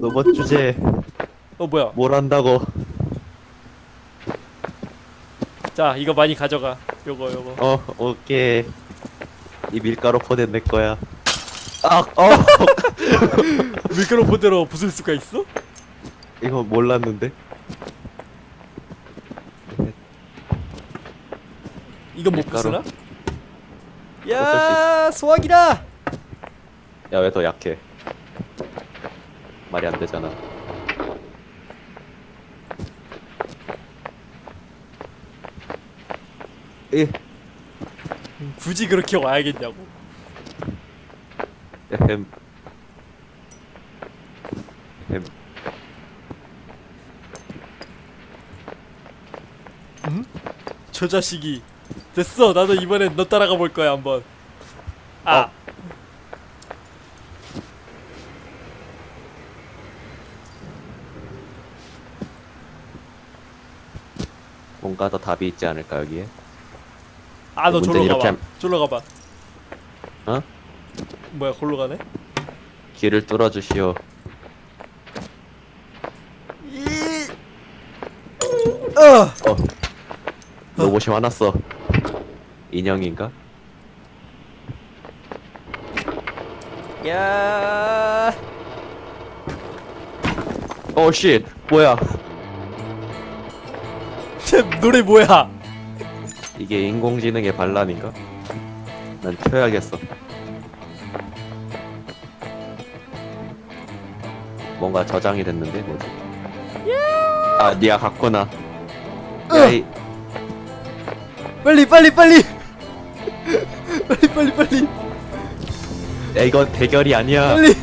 로봇 주제 어 뭐야? 뭘 한다고 자 이거 많이 가져가. 요거 요거. 어 오케이 이 밀가루 포대 내 거야 아어 밀가루 포대로 부술 수가 있어? 이거 몰랐는데 이건 못 밀가루. 부수나? 야 소화기다. 야 왜 더 약해 말이 안 되잖아 이 음, 굳이 그렇게 와야겠냐고. 햄. 햄. 저 자식이 됐어. 나도 이번엔 너 따라가 볼 거야 한번. 아. 어. 뭔가 더 답이 있지 않을까 여기에? 아 너 문제는 졸로 이렇게 가봐. 함- 졸로 가봐. 어? 뭐야 골로 가네? 길을 뚫어주시오. 어. 어. 로봇이 화났어. 인형인가? 야. 어 씨. 뭐야? 쟤 노래 뭐야? 이게 인공지능의 반란인가? 난 켜야겠어. 뭔가 저장이 됐는데 뭐지? 아, 니가 갔구나. 야 이, 빨리 빨리 빨리. 빨리 빨리 빨리 야 이건 대결이 아니야. 빨리.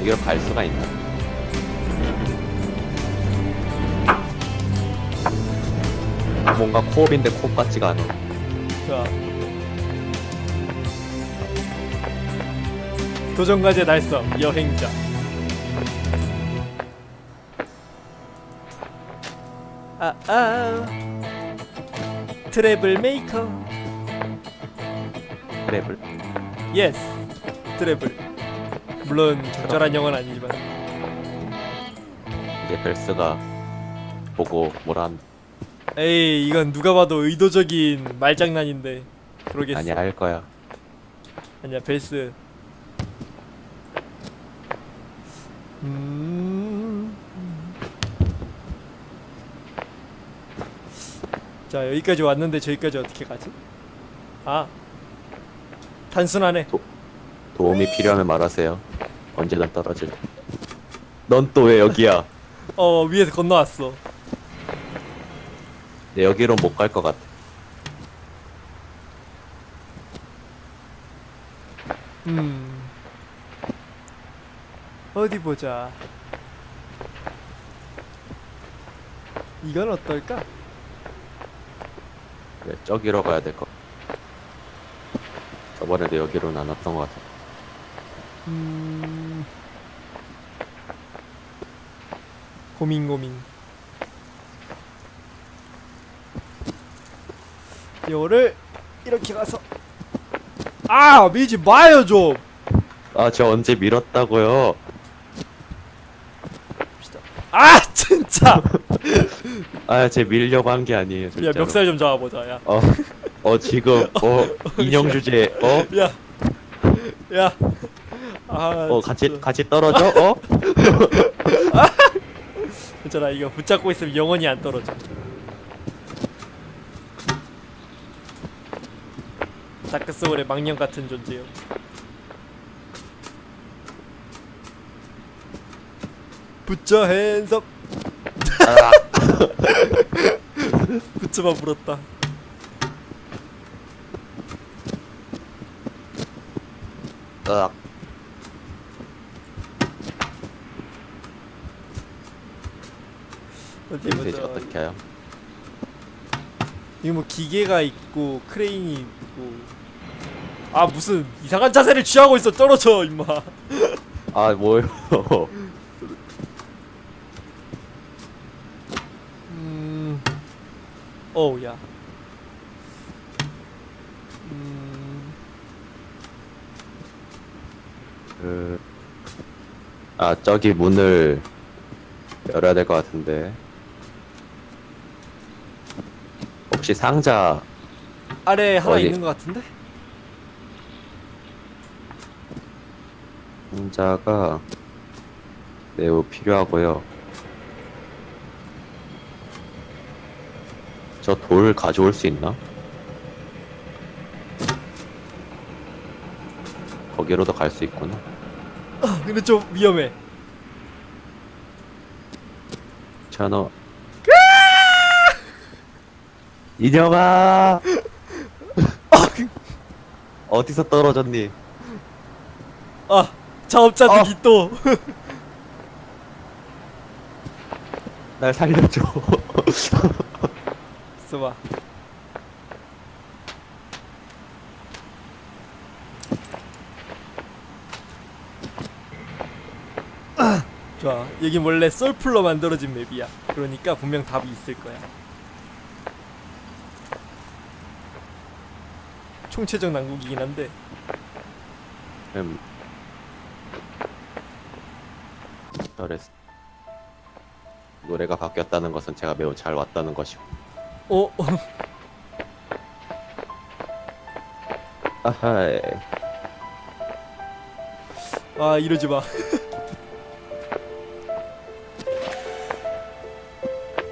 여기로 갈 수가 있나? 뭔가 코업인데 코업 같지가 않아. 자. 도전 과제 달성 여행자. 아, 아. 트래블 메이커. 트래블. 예스. 트래블. 물론 적절한 영어는 아니지만. 이제 벨스가 보고 뭐라 한 에이, 이건 누가 봐도 의도적인 말장난인데. 그러겠어. 아니야 할 거야. 아니야 벨스 음... 자 여기까지 왔는데 저기까지 어떻게 가지? 아 단순하네 도움이 필요하면 말하세요. 언제든 떨어질. 넌 또 왜 여기야? 어 위에서 건너왔어 내 여기로 못 갈 것 같아. 음 어디 보자 이건 어떨까? 그래, 저기로 가야 될 것. 저번에도 여기로 나눴던 것 같아. 음... 고민 고민. 이거를 이렇게 가서 아 밀지 마요 좀. 아, 저 언제 밀었다고요? 아 진짜. 아, 제 밀려고 한 게 아니에요. 야 진짜로. 멱살 좀 잡아보자. 야. 어, 어 지금 어 인형 주제 어, 야. 야. 아. 어 같이 진짜. 같이 떨어져? 어? 괜찮아 이거 붙잡고 있으면 영원히 안 떨어져. 다크 소울의 망령 같은 존재요. 붙자 핸섭. 붙자만 물었다. 으악. 어디 보자. 어떻게 해요? 이거 뭐 기계가 있고 크레인이 있고. 아 무슨 이상한 자세를 취하고 있어 떨어져 임마. 아 뭐요? 음. 어우 야. 음. 그... 아 저기 문을 열어야 될 것 같은데 혹시 상자 아래 하나 어디? 있는 것 같은데? 상자가 매우 필요하고요. 저 돌 가져올 수 있나? 거기로도 갈 수 있구나. 아, 근데 좀 위험해. 전어 이녀가! 어디서 떨어졌니? 아, 자업자득이 또. 날 살려줘. 있어봐. 아, 좋아. 여기 원래 썰풀로 만들어진 맵이야. 그러니까 분명 답이 있을 거야. 총체적 난국이긴 한데. 음. 저랬어. 노래가 바뀌었다는 것은 제가 매우 잘 왔다는 것이고. 어, 아하이. 아 이러지 마.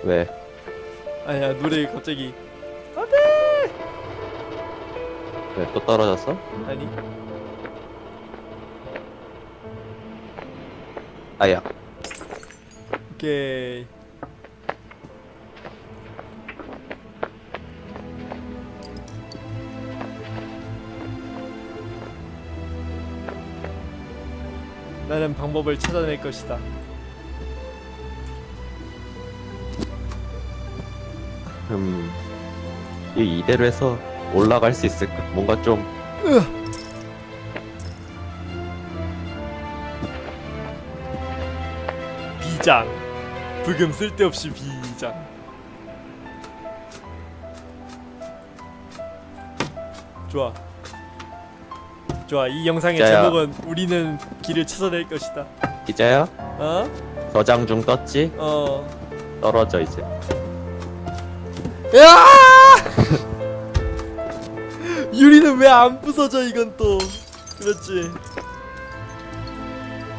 왜? 아니야 노래 갑자기 왜또 떨어졌어? 아니. 오케이. 나는 방법을 찾아낼 것이다. 음. 이 이대로 해서 올라갈 수 있을까? 뭔가 좀 비장. 불금 쓸데없이 비장. 좋아. 좋아. 이 영상의 진짜야. 제목은 우리는 길을 찾아낼 것이다. 기자야? 어? 저장 중 떴지? 어. 떨어져 이제. 야! 유리는 왜 안 부서져 이건 또. 그렇지.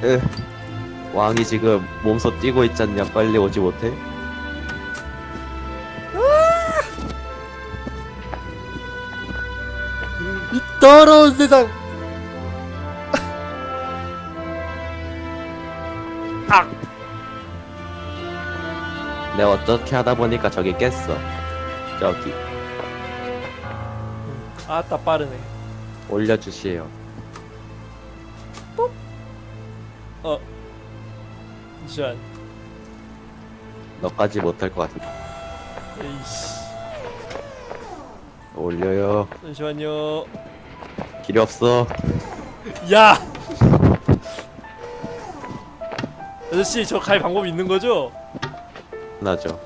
으. 왕이 지금 몸소 뛰고 있잖냐? 빨리 오지 못해? 이 더러운 세상. 아! 내가 어떻게 하다 보니까 저기 깼어. 저기 아따 빠르네. 올려주시에요. 어. 잠시만. 너까지 못할 것 같은데. 에이씨. 올려요. 잠시만요. 길이 없어. 야! 아저씨 저 갈 방법 있는 거죠? 나죠.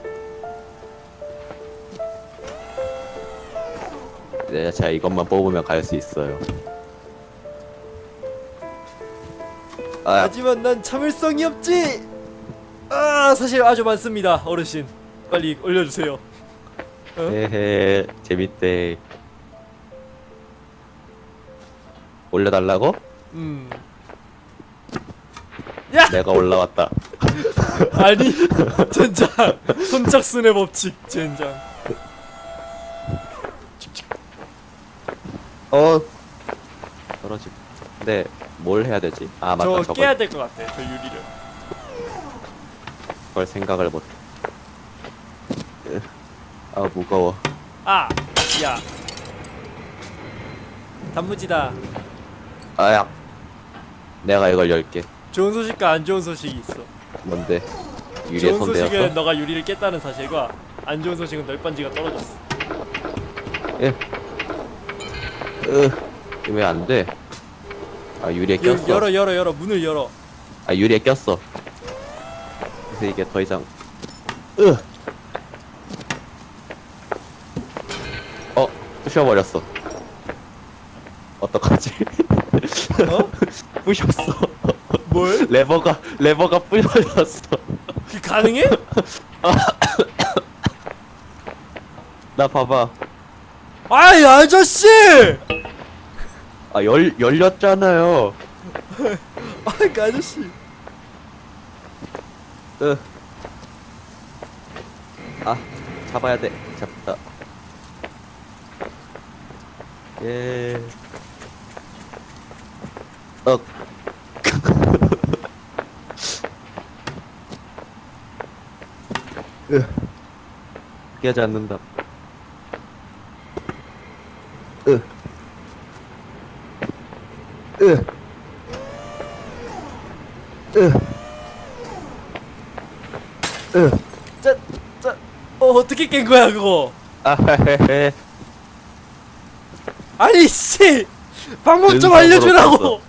네, 제가 이것만 뽑으면 갈 수 있어요. 아, 하지만 난 참을성이 없지. 아 사실 아주 많습니다 어르신. 빨리 올려주세요. 어? 헤헤, 재밌대. 올려달라고? 음. 내가 올라왔다. 아니 젠장 손짝순의 법칙 젠장. 어, 떨어지. 근데 뭘 해야 되지? 아 맞다, 저 저걸, 깨야 될 것 같아 저 유리를. 저걸 생각을 못. 으, 아 무거워. 아, 야. 단무지다. 아야. 내가 이걸 열게. 좋은 소식과 안 좋은 소식이 있어. 뭔데? 유리에 좋은 소식은 손대었어? 너가 유리를 깼다는 사실과 안 좋은 소식은 널빤지가 떨어졌어. 예. 으, 왜안 돼? 아 유리에 여, 꼈어. 열어 열어 열어 문을 열어. 아 유리에 꼈어. 그래서 이게 더 이상. 으. 어, 부셔버렸어. 어떡하지? 어? 부셨어. 뭘? 레버가 레버가 부셔졌어. 그 가능해? 나 봐봐. 아이 아저씨! 아 열 열렸잖아요. 아이 그 아저씨 으. 아 잡아야 돼. 잡다. 예. 어. 으. 깨지 않는다. 으. 으. 으. 으. 짜, 짜, 어 어떻게 깬 거야 그거 아헤헤헤. 아니 씨 방법 좀 왼손으로 알려주라고 깼어.